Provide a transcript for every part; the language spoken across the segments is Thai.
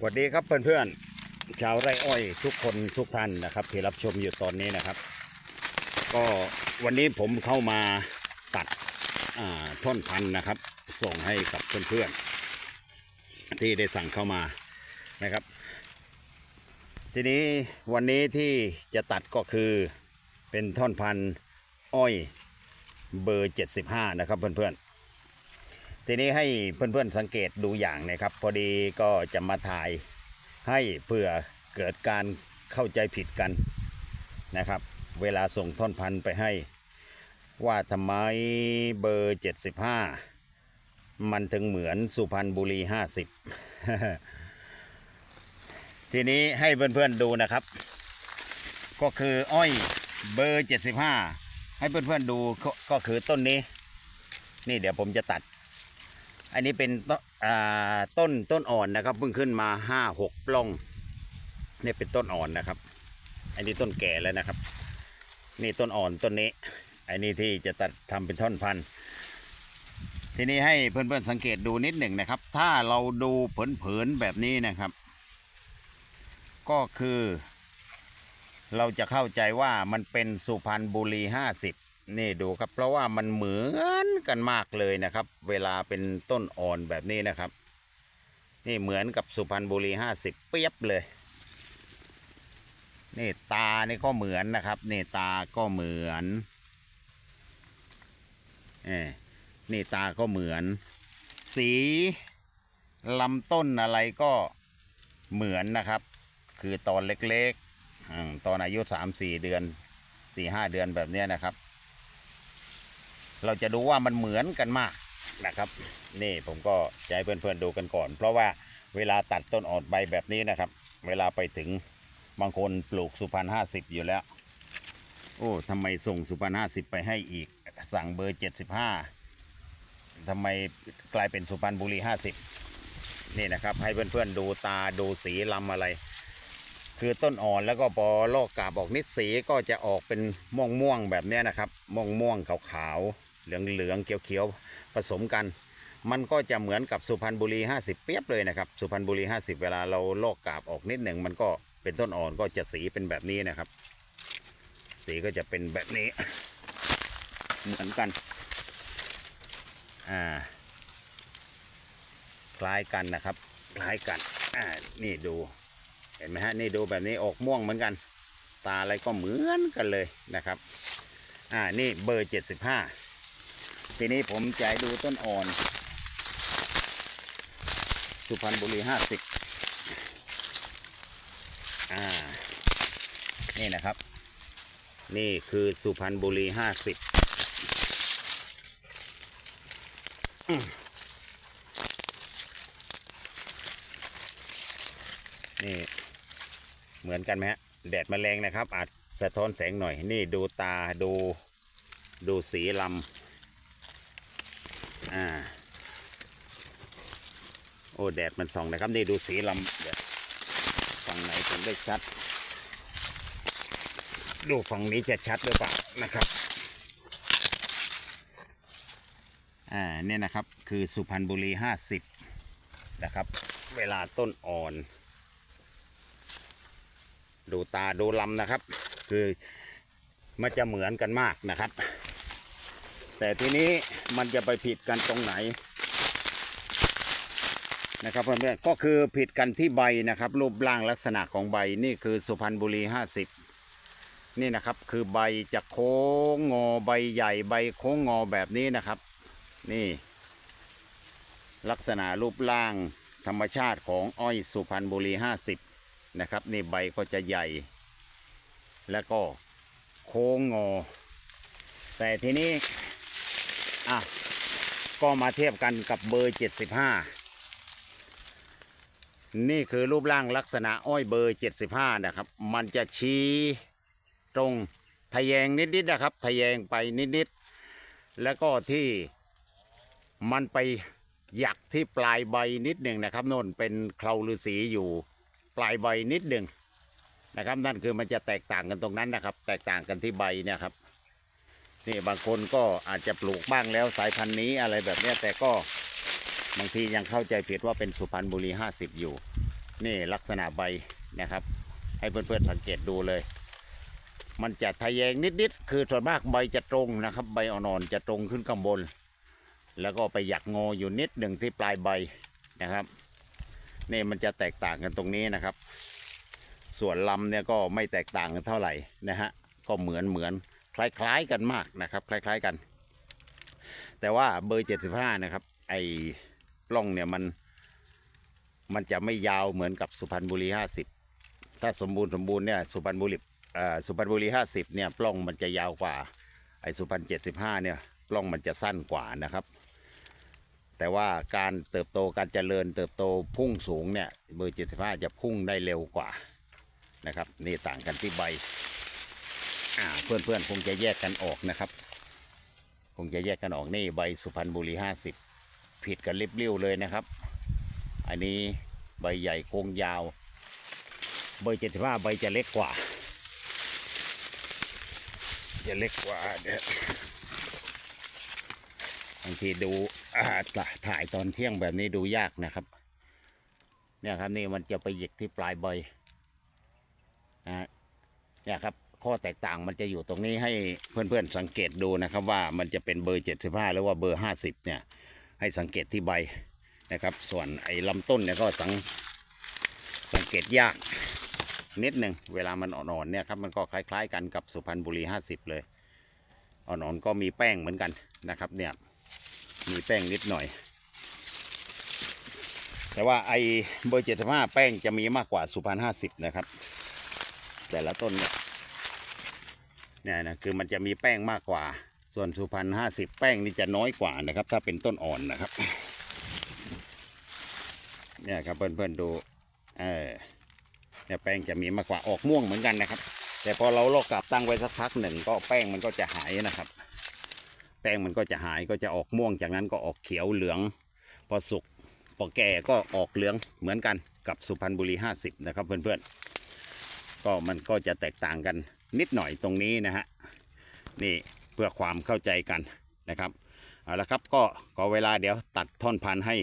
สวัสดีครับเพื่อนๆชาวไร่อ้อยทุกคนทุกท่านนะครับ ที่รับชมอยู่ตอนนี้นะครับ ก็วันนี้ผมเข้ามาตัดท่อนพันธุ์นะครับ ส่งให้กับเพื่อนๆที่ได้สั่งเข้ามานะครับ ทีนี้วันนี้ที่จะตัดก็คือเป็นท่อนพันธุ์อ้อยเบอร์ 75 นะครับเพื่อนๆ ทีนี้ให้เพื่อนๆสังเกตดูอย่างนะครับ พอดีก็จะมาถ่ายให้เพื่อเกิดการเข้าใจผิดกันนะครับ เวลาส่งท่อนพันไปให้ ว่าทำไมเบอร์ 75 มันถึงเหมือนสุพรรณบุรี 50 ทีนี้ให้เพื่อนๆดูนะครับ ก็คืออ้อยเบอร์ 75 ให้เพื่อนๆดูก็ก็คือต้นนี้ นี่เดี๋ยวผมจะตัด อันนี้เป็นต้นต้นอ่อนนะครับเพิ่งขึ้นมาห้าหกปล้องนี่เป็นต้นอ่อนนะครับ อันนี้ต้นแก่แล้วนะครับ นี่ต้นอ่อนต้นนี้ อันนี้ที่จะตัดทำเป็นท่อนพันธุ์ทีนี้ให้เพื่อนๆสังเกตดูนิดหนึ่งนะครับ ถ้าเราดูเผินๆแบบนี้นะครับ ก็คือ เราจะเข้าใจว่ามันเป็นสุพรรณบุรีห้าสิบ นี่ดูครับ เพราะว่ามันเหมือนกันมากเลยนะครับ เวลาเป็นต้นอ่อนแบบนี้นะครับ นี่เหมือนกับสุพรรณบุรีห้าสิบเปียบเลย นี่ตานี่ก็เหมือนนะครับนี่ตาก็เหมือนเอนี่ตาก็เหมือน สีลำต้นอะไรก็เหมือนนะครับ คือตอนเล็กๆตอนอายุสามสี่เดือนสี่ห้าเดือนแบบนี้นะครับ เราจะดูว่ามันเหมือนกันมากนะครับ นี่ผมก็จะให้เพื่อนๆดูกันก่อน เพราะว่าเวลาตัดต้นอ่อนใบแบบนี้นะครับ เวลาไปถึงบางคนปลูกสุพรรณห้าสิบอยู่แล้ว โอ้ทำไมส่งสุพรรณห้าสิบไปให้อีก สั่งเบอร์เจ็ดสิบห้าทำไมกลายเป็นสุพรรณบุรีห้าสิบนี่นะครับ ให้เพื่อนๆดูตาดูสีลำอะไร คือต้นอ่อนแล้วก็พอลอกกาบออกนิดสีก็จะออกเป็นม่วงม่วงแบบนี้นะครับ ม่วงม่วงขาวขาวๆเหลืองเหลืองเขียวเขียวผสมกัน มันก็จะเหมือนกับสุพรรณบุรี 50 เปียบเลยนะครับสุพรรณบุรี 50 เวลาเราลอกกาบออกนิดหนึ่งมันก็เป็นต้นอ่อนก็จะสีเป็นแบบนี้นะครับ สีก็จะเป็นแบบนี้ เหมือนกันอ่าคล้ายกันนะครับ คล้ายกันอ่านี่ดู เห็นไหมฮะนี่ดูแบบนี้ออกม่วงเหมือนกัน ตาอะไรก็เหมือนกันเลยนะครับ อ่านี่เบอร์75ทีนี้ผมจะดูต้นอ่อน สุพรรณบุรี50อ่า นี่นะครับ นี่คือสุพรรณบุรี50อืมนี่ เหมือนกันไหมฮะแดดมาแรงนะครับ อาจสะท้อนแสงหน่อยนี่ดูตาดูดูสีลำอ่าโอ้แดดมันส่องนะครับนี่ดูสีลำเดี๋ยวฝั่งไหนถึงได้ชัด ดูฝั่งนี้จะชัดหรือเปล่านะครับอ่าเนี่ยนะครับคือสุพรรณบุรีห้าสิบนะครับ เวลาต้นอ่อน ดูตาดูลำนะครับ คือมันจะเหมือนกันมากนะครับ แต่ทีนี้มันจะไปผิดกันตรงไหนนะครับเพื่อนๆก็คือผิดกันที่ใบนะครับ รูปร่างลักษณะของใบนี่คือสุพรรณบุรี 50 นี่นะครับ คือใบจะโค้งงอใบใหญ่ใบโค้งงอแบบนี้นะครับ นี่ ลักษณะรูปร่างธรรมชาติของอ้อยสุพรรณบุรี 50 นะครับนี่ใบก็จะใหญ่ แล้วก็โค้งงอ แต่ทีนี้อะก็มาเทียบกันกับเบอร์ 75 นี่คือรูปร่างลักษณะอ้อยเบอร์ 75 นะครับ มันจะชี้ตรงทะแยงนิดๆนะครับทะแยงไปนิดๆแล้วก็ที่มันไปหยักที่ปลายใบนิดหนึ่งนะครับโน่นเป็นเคราฤาษีอยู่ ปลายใบนิดหนึ่งนะครับ นั่นคือมันจะแตกต่างกันตรงนั้นนะครับ แตกต่างกันที่ใบเนี่ยครับนี่บางคนก็อาจจะปลูกบ้างแล้วสายพันธุ์นี้อะไรแบบนี้แต่ก็บางทียังเข้าใจผิดว่าเป็นสุพรรณบุรี 50 อยู่ นี่ลักษณะใบนะครับ ให้เพื่อนๆสังเกตดูเลย มันจะทะแยงนิดๆคือส่วนมากใบจะตรงนะครับ ใบอ่อนๆจะตรงขึ้นข้างบน แล้วก็ไปหยักงออยู่นิดหนึ่งที่ปลายใบนะครับ นี่มันจะแตกต่างกันตรงนี้นะครับ ส่วนลำเนี่ยก็ไม่แตกต่างกันเท่าไหร่นะฮะก็เหมือนเหมือนคล้ายๆกันมากนะครับ คล้าย ๆกัน แต่ว่าเบอร์ 75 นะครับ ไอ้ปล้องเนี่ยมันมันจะไม่ยาวเหมือนกับสุพรรณบุรี 50 ถ้าสมบูรณ์สมบูรณ์เนี่ยสุพรรณบุรีอ่อสุพรรณบุรี 50 เนี่ยปล้องมันจะยาวกว่าไอ้สุพรรณ75 เนี่ยปล้องมันจะสั้นกว่านะครับ แต่ว่าการเติบโตการเจริญเติบโตพุ่งสูงเนี่ยเบอร์ 75 จะพุ่งได้เร็วกว่านะครับนี่ต่างกันที่ใบอ่าเพื่อนคงจะแยกกันออกนะครับ คงจะแยกกันออกนี่ใบสุพรรณบุรี 50 ผิดกันริบเรี้ยวเลยนะครับ อันนี้ใบใหญ่โค้งยาว เบอร์ 75 ใบจะเล็กกว่า จะเล็กกว่าเดี๋ยบางทีดู ถ่ายตอนเที่ยงแบบนี้ดูยากนะครับ เนี่ยครับนี่มันจะไปหยิกที่ปลายใบนะฮะเนี่ยครับข้อแตกต่างมันจะอยู่ตรงนี้ให้เพื่อนๆสังเกตดูนะครับว่ามันจะเป็นเบอร์ 75 หรือว่าเบอร์ 50 เนี่ย ให้สังเกตที่ใบนะครับ ส่วนไอ้ลำต้นเนี่ยก็สังสังเกตยากนิดหนึ่งเวลามันอ่อนๆเนี่ยครับมันก็คล้าย ๆ กันกับสุพรรณบุรี 50 เลยอ่อนๆก็มีแป้งเหมือนกันนะครับเนี่ย มีแป้งนิดหน่อย แต่ว่าไอเบอร์75แป้งจะมีมากกว่าสุพรรณ50นะครับ แต่ละต้นเนี่ยเนี่ยนะคือมันจะมีแป้งมากกว่า ส่วนสุพรรณ50แป้งนี่จะน้อยกว่านะครับ ถ้าเป็นต้นอ่อนนะครับ เนี่ยครับเพื่อนๆดูเออเนี่ยแป้งจะมีมากกว่าออกม่วงเหมือนกันนะครับ แต่พอเราลอกกลับตั้งไว้สักพักหนึ่งก็แป้งมันก็จะหายนะครับ ป้งมันก็จะหายก็จะออกม่วงจากนั้นก็ออกเขียวเหลืองพอสุกพอแก่ก็ออกเหลืองเหมือนกันกับสุพรรณบุรี 50 นะครับเพื่อนๆ ก็มันก็จะแตกต่างกันนิดหน่อยตรงนี้นะฮะนี่เพื่อความเข้าใจกันนะครับเอาละครับก็ขอเวลาเดี๋ยวตัดท่อนพันธุ์ให้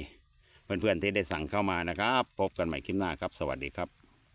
เพื่อนๆที่ได้สั่งเข้ามานะครับ พบกันใหม่คลิปหน้าครับ สวัสดีครับ